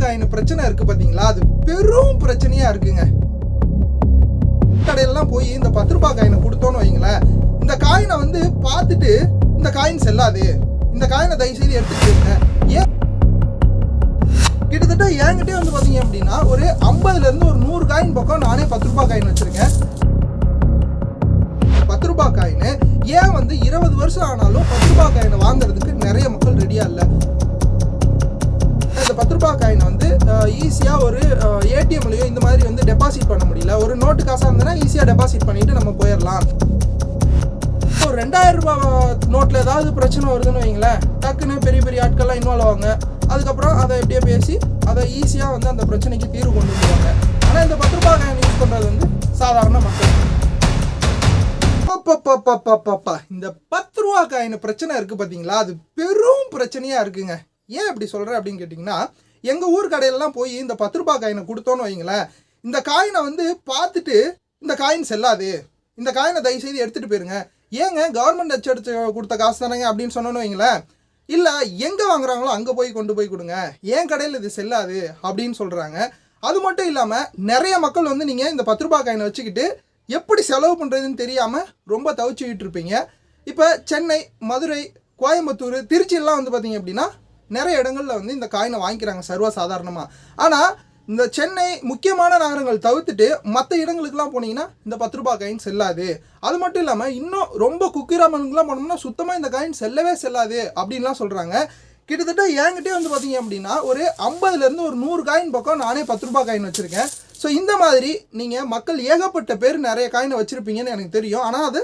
Coin பிரச்சனை இருக்கு பாத்தீங்களா? அது பெரும் பிரச்சனையா இருக்குங்க. கடையிலலாம் போய் இந்த பத்து ரூபாய் காயினை கொடுத்தோன்னு வைங்களேன். இந்த காயினை வந்து பார்த்துட்டு இந்த காயின் செல்லாது. இந்த காயினை தயவு செய்து எடுத்துக்கிட்டு ஏன்? கிட்டத்தட்ட என்கிட்டே வந்து பார்த்தீங்க அப்படின்னா ஒரு ஐம்பதுல இருந்து ஒரு நூறு காயின் பக்கம் நானே பத்து ரூபாய் காயின் வச்சிருக்கேன். பத்து ரூபாய் காயின் ஏன் வந்து இருபது வருஷம் ஆனாலும் பத்து ரூபாய் காயினை வாங்குறதுக்கு நிறைய மக்கள் ரெடியா இல்லை? பத்து ரூபாய் காயின் வந்து ஈஸியாக ஒரு ஏடிஎம்லையோ இந்த மாதிரி வந்து டெபாசிட் பண்ண முடியல. ஒரு நோட்டு காசாக இருந்ததுன்னா ஈஸியாக டெபாசிட் பண்ணிட்டு நம்ம போயிடலாம் ஒரு ரெண்டாயிரம் ரூபாய் நோட்டில் ஏதாவது பிரச்சனை வருதுன்னு வைங்களேன். டக்குன்னு பெரிய பெரிய ஆட்கள்லாம் இன்வால்வ் ஆவாங்க. அதுக்கப்புறம் அதை எப்படியோ பேசி அதை ஈஸியாக வந்து அந்த பிரச்சனைக்கு தீர்வு கொண்டு வருவாங்க. ஆனால் இந்த பத்து ரூபாய் காயின் யூஸ் பண்ணுறது வந்து சாதாரண மக்கள். இந்த பத்து ரூபா காயின் பிரச்சனை இருக்கு பாத்தீங்களா? அது பெரும் பிரச்சனையா இருக்குங்க. ஏன் இப்படி சொல்கிறேன் அப்படின்னு கேட்டிங்கன்னா எங்கள் ஊர் கடையிலலாம் போய் இந்த பத்து ரூபாய் காயினை கொடுத்தோன்னு வைங்களேன் இந்த காயினை வந்து பார்த்துட்டு இந்த காயின் செல்லாது இந்த காயினை தயவு செய்து போயிருங்க. ஏங்க கவர்மெண்ட் அச்சடிச்சு கொடுத்த காசு தானேங்க அப்படின்னு சொன்னோன்னு வைங்களேன் இல்லை எங்கே வாங்குறாங்களோ அங்கே போய் கொண்டு போய் கொடுங்க. ஏன் கடையில் இது செல்லாது அப்படின்னு சொல்கிறாங்க அது மட்டும் இல்லாமல் நிறைய மக்கள் வந்து நீங்கள் இந்த பத்து ரூபாய் காயினை வச்சுக்கிட்டு எப்படி செலவு பண்ணுறதுன்னு தெரியாமல் ரொம்ப தவிச்சுக்கிட்டு இருப்பீங்க. இப்போ சென்னை மதுரை கோயம்புத்தூர் திருச்சியெல்லாம் வந்து பார்த்தீங்க அப்படின்னா நிறைய இடங்களில் வந்து இந்த காயினை வாங்கிக்கிறாங்க சர்வ சாதாரணமாக ஆனால் இந்த சென்னை முக்கியமான நகரங்கள் தவிர்த்துட்டு மற்ற இடங்களுக்குலாம் போனீங்கன்னா இந்த பத்து ரூபாய் காயின் செல்லாது. அது மட்டும் இல்லாமல் இன்னும் ரொம்ப குக்கிராமனுக்குலாம் போனோம்னா சுத்தமாக இந்த காயின் செல்லவே செல்லாது அப்படின்லாம் சொல்கிறாங்க கிட்டத்தட்ட என்கிட்டே வந்து பார்த்தீங்க அப்படின்னா ஒரு ஐம்பதுலேருந்து ஒரு நூறு காயின் பக்கம் நானே பத்து ரூபாய் காயின் வச்சுருக்கேன். ஸோ இந்த மாதிரி நீங்கள் மக்கள் ஏகப்பட்ட பேர் நிறைய காயினை வச்சுருப்பீங்கன்னு எனக்கு தெரியும். ஆனால் அது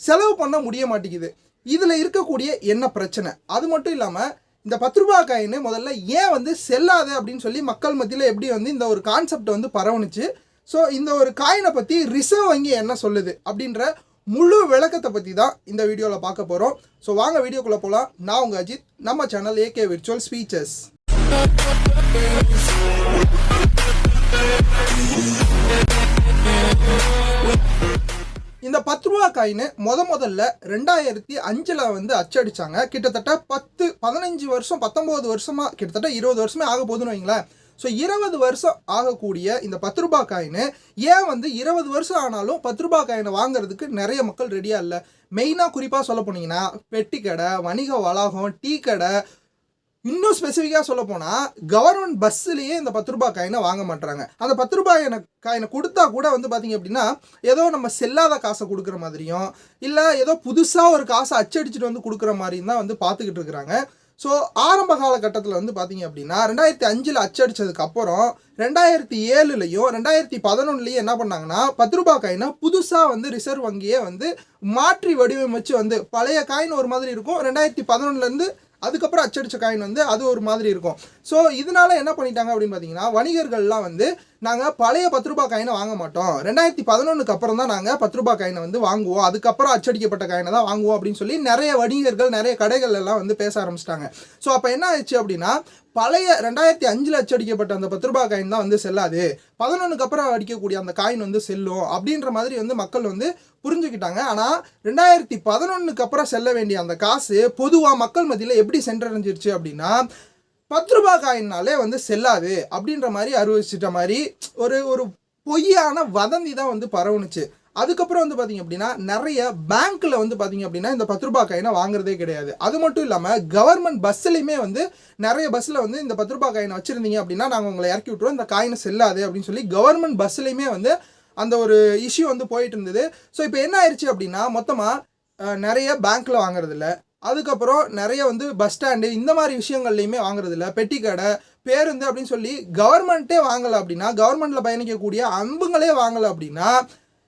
செலவு பண்ண முடிய மாட்டேங்குது. இதில் இருக்கக்கூடிய என்ன பிரச்சனை? அது மட்டும் இல்லாமல் இந்த பத்து ரூபாய் காயின் முதல்ல ஏன் வந்து செல்லாது அப்படின்னு சொல்லி மக்கள் மத்தியில் எப்படி வந்து இந்த ஒரு கான்செப்ட் வந்து பரவணுச்சு ஸோ இந்த ஒரு காயினை பற்றி ரிசர்வ் வங்கி என்ன சொல்லுது அப்படின்ற முழு விளக்கத்தை பற்றி தான் இந்த வீடியோவில் பார்க்க போகிறோம் ஸோ வாங்க வீடியோக்குள்ளே போகலாம் நான் உங்கள் அஜித். நம்ம சேனல் ஏகே விர்ச்சுவல் ஸ்பீச்சஸ் இந்த பத்து ரூபா காயின் முத முதல்ல ரெண்டாயிரத்தி அஞ்சில் வந்து அச்சடிச்சாங்க. கிட்டத்தட்ட பத்து பதினஞ்சு வருஷம் பத்தொம்போது வருஷமாக கிட்டத்தட்ட இருபது வருஷமே ஆக போகுதுன்னு வைங்களேன் ஸோ இருபது வருஷம் ஆகக்கூடிய இந்த பத்து ரூபா காயின் ஏன் வந்து இருபது வருஷம் ஆனாலும் பத்து ரூபா காயினை வாங்குறதுக்கு நிறைய மக்கள் ரெடியாக இல்லை? மெயினாக குறிப்பாக சொல்ல போனீங்கன்னா பெட்டி கடை வணிக வளாகம் டீ கடை இன்னும் ஸ்பெசிஃபிக்காக சொல்ல போனால் கவர்மெண்ட் பஸ்ஸுலேயே இந்த பத்து ரூபாய் காயினை வாங்க மாட்டாங்க அந்த பத்து ரூபாய் எனக்கு காயினை கொடுத்தா கூட வந்து பார்த்தீங்க அப்படின்னா ஏதோ நம்ம செல்லாத காசை கொடுக்குற மாதிரியும் இல்லை ஏதோ புதுசாக ஒரு காசை அச்சடிச்சுட்டு வந்து கொடுக்குற மாதிரியும் தான் வந்து பார்த்துக்கிட்டு இருக்கிறாங்க. ஸோ ஆரம்ப காலகட்டத்தில் வந்து பார்த்தீங்க அப்படின்னா ரெண்டாயிரத்தி அஞ்சில் அச்சடிச்சதுக்கு அப்புறம் ரெண்டாயிரத்தி ஏழுலையும் ரெண்டாயிரத்தி பதினொன்றுலையும் என்ன பண்ணாங்கன்னா பத்து ரூபாய் காயினை புதுசாக வந்து ரிசர்வ் வங்கியே வந்து மாற்றி வடிவமைச்சு வந்து பழைய காயின் ஒரு மாதிரி இருக்கும். ரெண்டாயிரத்தி பதினொன்றுலேருந்து அதுக்கப்புறம் அச்சடித்த காயின் வந்து அது ஒரு மாதிரி இருக்கும். ஸோ இதனால என்ன பண்ணிட்டாங்க அப்படின்னு பார்த்தீங்கன்னா வணிகர்கள்லாம் வந்து நாங்கள் பழைய பத்து ரூபாய் காயினை வாங்க மாட்டோம். ரெண்டாயிரத்தி பதினொன்றுக்கு அப்புறம் தான் நாங்கள் பத்து ரூபாய் காயினை வந்து வாங்குவோம். அதுக்கப்புறம் அச்சடிக்கப்பட்ட காயினை தான் வாங்குவோம் அப்படின்னு சொல்லி நிறைய வணிகர்கள் நிறைய கடைகள் எல்லாம் வந்து பேச ஆரம்பிச்சிட்டாங்க. ஸோ அப்போ என்ன ஆயிடுச்சு அப்படின்னா பழைய ரெண்டாயிரத்தி அஞ்சில் அச்சடிக்கப்பட்ட அந்த பத்து ரூபாய் காயின் தான் வந்து செல்லாது. பதினொன்றுக்கு அப்புறம் அடிக்கக்கூடிய அந்த காயின் வந்து செல்லும் அப்படின்ற மாதிரி வந்து மக்கள் வந்து புரிஞ்சுக்கிட்டாங்க. ஆனால் ரெண்டாயிரத்தி பதினொன்றுக்கு அப்புறம் செல்ல வேண்டிய அந்த காசு பொதுவாக மக்கள் மத்தியில் எப்படி சென்றடைஞ்சிருச்சு அப்படின்னா பத்து ரூபாய் காயின்னாலே வந்து செல்லாது அப்படின்ற மாதிரி அறிவிச்சிட்ட மாதிரி ஒரு ஒரு பொய்யான வதந்தி தான் வந்து பரவுனுச்சு. அதுக்கப்புறம் வந்து பார்த்தீங்க அப்படின்னா நிறைய பேங்க்கில் வந்து பார்த்தீங்க அப்படின்னா இந்த பத்து ரூபாய் காயினை வாங்குறதே கிடையாது. அது மட்டும் இல்லாமல் கவர்மெண்ட் பஸ்ஸுலையுமே வந்து நிறைய பஸ்ஸில் வந்து இந்த பத்து ரூபாய் காயினை வச்சுருந்தீங்க அப்படின்னா நாங்கள் உங்களை இறக்கி விட்டுருவோம் இந்த காயினை செல்லாது அப்படின்னு சொல்லி கவர்மெண்ட் பஸ்ஸுலையுமே வந்து அந்த ஒரு இஷ்யூ வந்து போயிட்டு இருந்தது. ஸோ இப்போ என்ன ஆயிடுச்சு அப்படின்னா மொத்தமாக நிறைய பேங்க்கில் வாங்குறதில்ல. அதுக்கப்புறம் நிறைய வந்து பஸ் ஸ்டாண்டு இந்த மாதிரி விஷயங்கள்லையுமே வாங்குறதில்ல. பெட்டி கடை பேருந்து அப்படின்னு சொல்லி கவர்மெண்ட்டே வாங்கலை அப்படின்னா கவர்மெண்ட்டில் பயணிக்கக்கூடிய அன்புங்களே வாங்கலை அப்படின்னா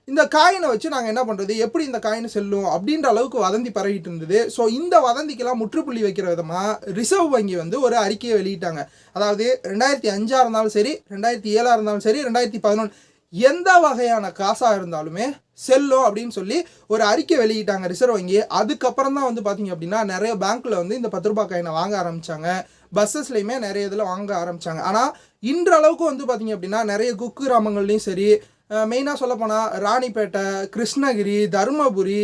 இந்த காயினை வச்சு நாங்கள் என்ன பண்ணுறது எப்படி இந்த காயின் செல்லும்? அப்படின்ற அளவுக்கு வதந்தி பரவிட்டு இருந்தது. ஸோ இந்த வதந்திக்கெல்லாம் முற்றுப்புள்ளி வைக்கிற விதமாக ரிசர்வ் வங்கி வந்து ஒரு அறிக்கையை வெளியிட்டாங்க. அதாவது ரெண்டாயிரத்தி அஞ்சாக இருந்தாலும் சரி ரெண்டாயிரத்தி ஏழாக இருந்தாலும் சரி ரெண்டாயிரத்தி பதினொன்று எந்த வகையான காசாக இருந்தாலுமே செல்லும் அப்படின்னு சொல்லி ஒரு அறிக்கை வெளியிட்டாங்க ரிசர்வ் வங்கி. அதுக்கப்புறம் தான் வந்து பார்த்தீங்க அப்படின்னா நிறைய பேங்க்கில் வந்து இந்த பத்து ரூபாய் காயினை வாங்க ஆரம்பித்தாங்க பஸ்ஸஸ்லையுமே நிறைய இதில் வாங்க ஆரம்பித்தாங்க ஆனால் இன்றளவுக்கு வந்து பார்த்தீங்க அப்படின்னா நிறைய குக்கு கிராமங்கள்லையும் சரி மெயினாக சொல்லப்போனால் ராணிப்பேட்டை கிருஷ்ணகிரி தருமபுரி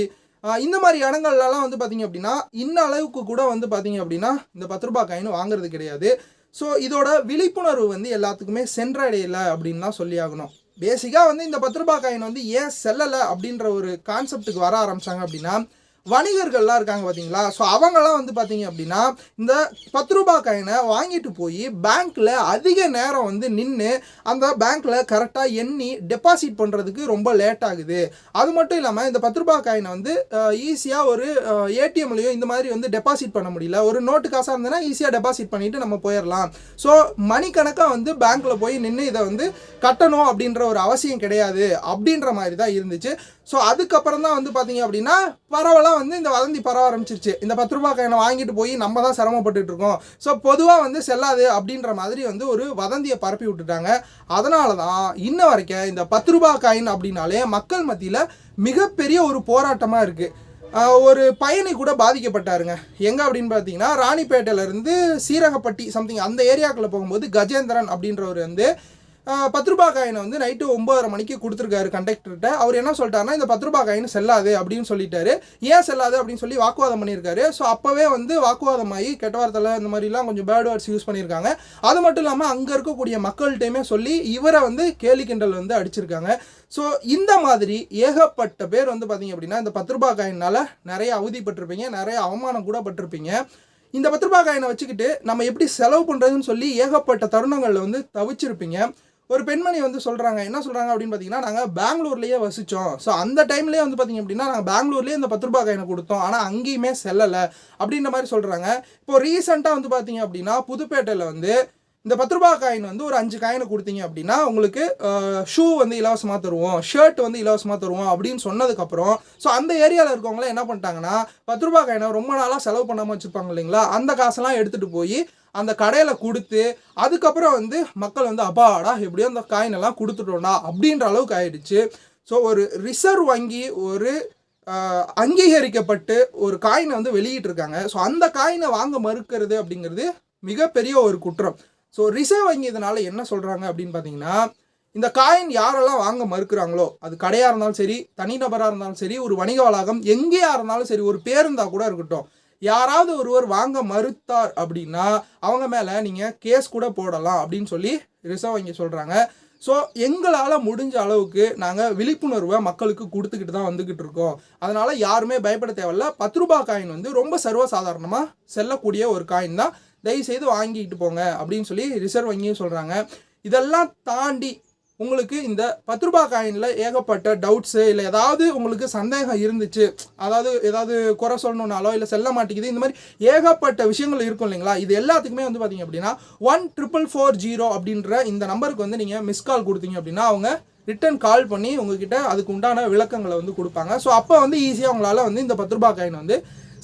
இந்த மாதிரி இடங்கள்லலாம் வந்து பார்த்தீங்க அப்படின்னா இன்ன அளவுக்கு கூட வந்து பார்த்தீங்க அப்படின்னா இந்த பத்து ரூபாய் காயின் வாங்குறது கிடையாது. ஸோ இதோட விழிப்புணர்வு வந்து எல்லாத்துக்குமே சென்றடையலை அப்படின்லாம் சொல்லி ஆகணும். பேசிக்காக வந்து இந்த பத்து ரூபாய் காயின் வந்து ஏன் செல்லலை அப்படின்ற ஒரு கான்செப்ட்டுக்கு வர ஆரம்பிச்சாங்க அப்படின்னா வணிகர்கள்லாம் இருக்காங்க பார்த்தீங்களா ஸோ அவங்கெல்லாம் வந்து பார்த்தீங்க அப்படின்னா இந்த பத்து ரூபாய் காயினை வாங்கிட்டு போய் பேங்க்கில் அதிக நேரம் வந்து நின்று அந்த பேங்க்கில் கரெக்டாக எண்ணி டெபாசிட் பண்ணுறதுக்கு ரொம்ப லேட் ஆகுது. அது மட்டும் இல்லாமல் இந்த பத்து ரூபாய் காயினை வந்து ஈஸியாக ஒரு ஏடிஎம்லையும் இந்த மாதிரி வந்து டெபாசிட் பண்ண முடியல. ஒரு நோட்டு காசாக இருந்ததுன்னா ஈஸியாக டெபாசிட் பண்ணிட்டு நம்ம போயிடலாம் ஸோ மணிக்கணக்காக வந்து பேங்க்கில் போய் நின்று இதை வந்து கட்டணும் அப்படின்ற ஒரு அவசியம் கிடையாது அப்படின்ற மாதிரி தான் இருந்துச்சு. ஸோ அதுக்கப்புறம் தான் வந்து பார்த்தீங்க அப்படின்னா பரவலாக வந்து இந்த வதந்தி பரவ ஆரம்பிச்சிருச்சு. இந்த பத்து ரூபா காயினை வாங்கிட்டு போய் நம்ம தான் சிரமப்பட்டுட்டு இருக்கோம். ஸோ பொதுவாக வந்து செல்லாது அப்படின்ற மாதிரி வந்து ஒரு வதந்தியை பரப்பி விட்டுட்டாங்க. அதனால தான் இன்ன வரைக்கும் இந்த பத்து ரூபா காயின் அப்படின்னாலே மக்கள் மத்தியில் மிகப்பெரிய ஒரு போராட்டமாக இருக்குது ஒரு பயணி கூட பாதிக்கப்பட்டாருங்க. எங்கே அப்படின்னு பார்த்தீங்கன்னா ராணிப்பேட்டையிலேருந்து சீரகப்பட்டி சம்திங் அந்த ஏரியாக்குள்ளே போகும்போது கஜேந்திரன் அப்படின்றவர் வந்து பத்து ரூபாய் காயினை வந்து நைட்டு ஒம்பதரை மணிக்கு கொடுத்துருக்காரு கண்டக்டர்கிட்ட அவர் என்ன சொல்லிட்டாருன்னா இந்த பத்து ரூபாய் காயின் செல்லாது அப்படின்னு சொல்லிட்டாரு. ஏன் செல்லாது? அப்படின்னு சொல்லி வாக்குவாதம் பண்ணியிருக்காரு. ஸோ அப்போவே வந்து வாக்குவாதமாகி கெட்ட வார்த்தையில் இந்த மாதிரிலாம் கொஞ்சம் பேட் வேர்ட்ஸ் யூஸ் பண்ணியிருக்காங்க. அது மட்டும் இல்லாமல் அங்கே இருக்கக்கூடிய மக்கள்கிட்டையுமே சொல்லி இவரை வந்து கேலி கிண்டல் வந்து அடிச்சிருக்காங்க. ஸோ இந்த மாதிரி ஏகப்பட்ட பேர் வந்து பார்த்தீங்க அப்படின்னா இந்த பத்து ரூபாய் காயினால் நிறைய அவதிப்பட்டிருப்பீங்க நிறைய அவமானம் கூட பட்டிருப்பீங்க. இந்த பத்து ரூபாய் காயினை வச்சுக்கிட்டு நம்ம எப்படி செலவு பண்ணுறதுன்னு சொல்லி ஏகப்பட்ட தருணங்களில் வந்து தவிச்சிருப்பீங்க. ஒரு பெண்மணி வந்து சொல்கிறாங்க என்ன சொல்கிறாங்க அப்படின்னு பார்த்தீங்கன்னா நாங்கள் பெங்களூர்லேயே வசித்தோம் ஸோ அந்த டைம்லேயே வந்து பார்த்தீங்க அப்படின்னா நாங்கள் பெங்களூர்லேயே இந்த பத்து ரூபாய் காயினை கொடுத்தோம். ஆனால் அங்கேயுமே செல்லலை அப்படின்ற மாதிரி சொல்கிறாங்க இப்போ ரீசெண்டாக வந்து பார்த்தீங்க அப்படின்னா புதுப்பேட்டையில் வந்து இந்த பத்து ரூபாய் காயின் வந்து ஒரு அஞ்சு காயினை கொடுத்தீங்க அப்படின்னா உங்களுக்கு ஷூ வந்து இலவசமாக தருவோம். ஷர்ட் வந்து இலவசமாக தருவோம் அப்படின்னு சொன்னதுக்கப்புறம் ஸோ அந்த ஏரியாவில் இருக்கவங்களாம் என்ன பண்ணிட்டாங்கன்னா பத்து ரூபாய் காயினை ரொம்ப நாளாக செலவு பண்ணாமல் வச்சுருப்பாங்க இல்லைங்களா? அந்த காசெல்லாம் எடுத்துகிட்டு போய் அந்த கடையில் கொடுத்து அதுக்கப்புறம் வந்து மக்கள் வந்து அப்பாடா எப்படியோ அந்த காயின் எல்லாம் கொடுத்துட்டோம்டா அப்படின்ற அளவுக்கு ஆயிடுச்சு. ஸோ ஒரு ரிசர்வ் வங்கி ஒரு அங்கீகரிக்கப்பட்டு ஒரு காயினை வந்து வெளியிட்டிருக்காங்க. ஸோ அந்த காயினை வாங்க மறுக்கிறது அப்படிங்கிறது மிகப்பெரிய ஒரு குற்றம். ஸோ ரிசர்வ் வங்கி இதனால் என்ன சொல்கிறாங்க அப்படின்னு பார்த்தீங்கன்னா இந்த காயின் யாரெல்லாம் வாங்க மறுக்கிறாங்களோ அது கடையாக இருந்தாலும் சரி தனிநபராக இருந்தாலும் சரி ஒரு வணிக வளாகம் எங்கேயா இருந்தாலும் சரி ஒரு பேருந்தாக கூட இருக்கட்டும் யாராவது ஒருவர் வாங்க மறுத்தார் அப்படின்னா அவங்க மேலே நீங்கள் கேஸ் கூட போடலாம் அப்படின்னு சொல்லி ரிசர்வ் வங்கி சொல்கிறாங்க ஸோ எங்களால் முடிஞ்ச அளவுக்கு நாங்கள் விழிப்புணர்வை மக்களுக்கு கொடுத்துக்கிட்டு தான் வந்துக்கிட்டு இருக்கோம். அதனால் யாருமே பயப்பட தேவையில்ல. பத்து ரூபாய் காயின் வந்து ரொம்ப சர்வசாதாரணமாக செல்லக்கூடிய ஒரு காயின் தான். தயவுசெய்து வாங்கிட்டு போங்க அப்படின்னு சொல்லி ரிசர்வ் வங்கியும் சொல்கிறாங்க இதெல்லாம் தாண்டி உங்களுக்கு இந்த பத்து ரூபாய் காயினில் ஏகப்பட்ட டவுட்ஸு இல்லை ஏதாவது உங்களுக்கு சந்தேகம் இருந்துச்சு அதாவது ஏதாவது குறை சொல்லணுன்னாலோ இல்லை செல்ல மாட்டேங்குது இந்த மாதிரி ஏகப்பட்ட விஷயங்கள் இருக்கும் இல்லைங்களா? இது எல்லாத்துக்குமே வந்து பார்த்தீங்க அப்படின்னா ஒன் ட்ரிபிள் ஃபோர் ஜீரோ அப்படின்ற இந்த நம்பருக்கு வந்து நீங்கள் மிஸ் கால் கொடுத்தீங்க அப்படின்னா அவங்க ரிட்டன் கால் பண்ணி உங்ககிட்ட அதுக்கு உண்டான விளக்கங்களை வந்து கொடுப்பாங்க. ஸோ அப்போ வந்து ஈஸியாக உங்களால் வந்து இந்த பத்து ரூபாய் காயின் வந்து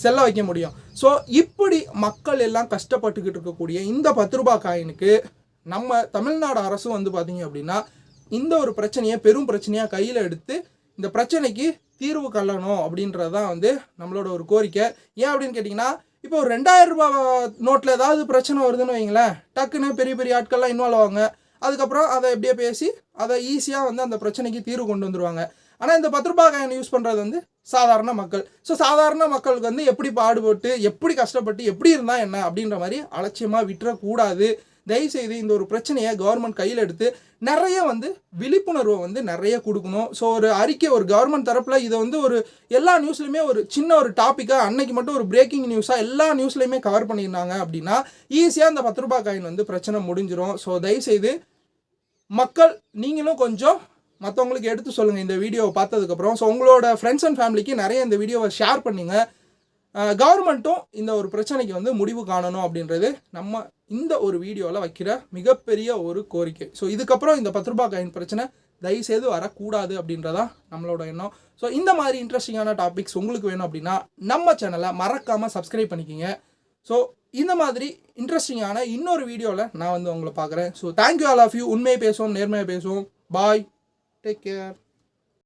செல்ல வைக்க முடியும். ஸோ இப்படி மக்கள் எல்லாம் கஷ்டப்பட்டுக்கிட்டு இருக்கக்கூடிய இந்த பத்து ரூபாய் காயினுக்கு நம்ம தமிழ்நாடு அரசும் வந்து பார்த்தீங்க அப்படின்னா இந்த ஒரு பிரச்சனையை பெரும் பிரச்சனையாக கையில் எடுத்து இந்த பிரச்சனைக்கு தீர்வு கள்ளணும் அப்படின்றது தான் வந்து நம்மளோட ஒரு கோரிக்கை. ஏன் அப்படின்னு கேட்டிங்கன்னா இப்போ ஒரு ரெண்டாயிரம் ரூபாய் நோட்டில் ஏதாவது பிரச்சனை வருதுன்னு வைங்களேன் டக்குன்னு பெரிய பெரிய ஆட்கள்லாம் இன்வால்வ் ஆவாங்க. அதுக்கப்புறம் அதை எப்படியே பேசி அதை ஈஸியாக வந்து அந்த பிரச்சனைக்கு தீர்வு கொண்டு வந்துருவாங்க. ஆனால் இந்த பத்து ரூபாய் காயின் யூஸ் பண்ணுறது வந்து சாதாரண மக்கள். ஸோ சாதாரண மக்களுக்கு வந்து எப்படி பாடுபட்டு எப்படி கஷ்டப்பட்டு எப்படி இருந்தால் என்ன அப்படின்ற மாதிரி அலட்சியமாக விட்டுறக்கூடாது. தயவுசெய்து இந்த ஒரு பிரச்சனையை கவர்மெண்ட் கையில் எடுத்து நிறைய வந்து விழிப்புணர்வை வந்து நிறைய கொடுக்கணும். ஸோ ஒரு அறிக்கை ஒரு கவர்மெண்ட் தரப்பில் இதை வந்து ஒரு எல்லா நியூஸ்லையுமே ஒரு சின்ன ஒரு டாப்பிக்காக அன்னைக்கு மட்டும் ஒரு பிரேக்கிங் நியூஸாக எல்லா நியூஸ்லையுமே கவர் பண்ணியிருந்தாங்க அப்படின்னா ஈஸியாக அந்த பத்து ரூபாய் காயின் வந்து பிரச்சனை முடிஞ்சிடும் ஸோ தயவுசெய்து மக்கள் நீங்களும் கொஞ்சம் மற்றவங்களுக்கு எடுத்து சொல்லுங்கள் இந்த வீடியோவை பார்த்ததுக்கப்புறம் ஸோ உங்களோட ஃப்ரெண்ட்ஸ் அண்ட் ஃபேமிலிக்கு நிறைய இந்த வீடியோவை ஷேர் பண்ணுங்கள் கவர்மெண்ட்டும் இந்த ஒரு பிரச்சனைக்கு வந்து முடிவு காணணும் அப்படின்றது நம்ம இந்த ஒரு வீடியோவில் வைக்கிற மிகப்பெரிய ஒரு கோரிக்கை. ஸோ இதுக்கப்புறம் இந்த பத்து ரூபாய் காயின் பிரச்சனை தயவுசெய்து வரக்கூடாது அப்படின்றதான் நம்மளோட எண்ணம். ஸோ இந்த மாதிரி இன்ட்ரெஸ்டிங்கான டாபிக்ஸ் உங்களுக்கு வேணும் அப்படின்னா நம்ம சேனலை மறக்காமல் சப்ஸ்கிரைப் பண்ணிக்கிங்க. ஸோ இந்த மாதிரி இன்ட்ரெஸ்டிங்கான இன்னொரு வீடியோவில் நான் வந்து உங்களை பார்க்குறேன். So thank you all of you உண்மையை பேசுவோம் நேர்மையாக பேசுவோம். Bye take care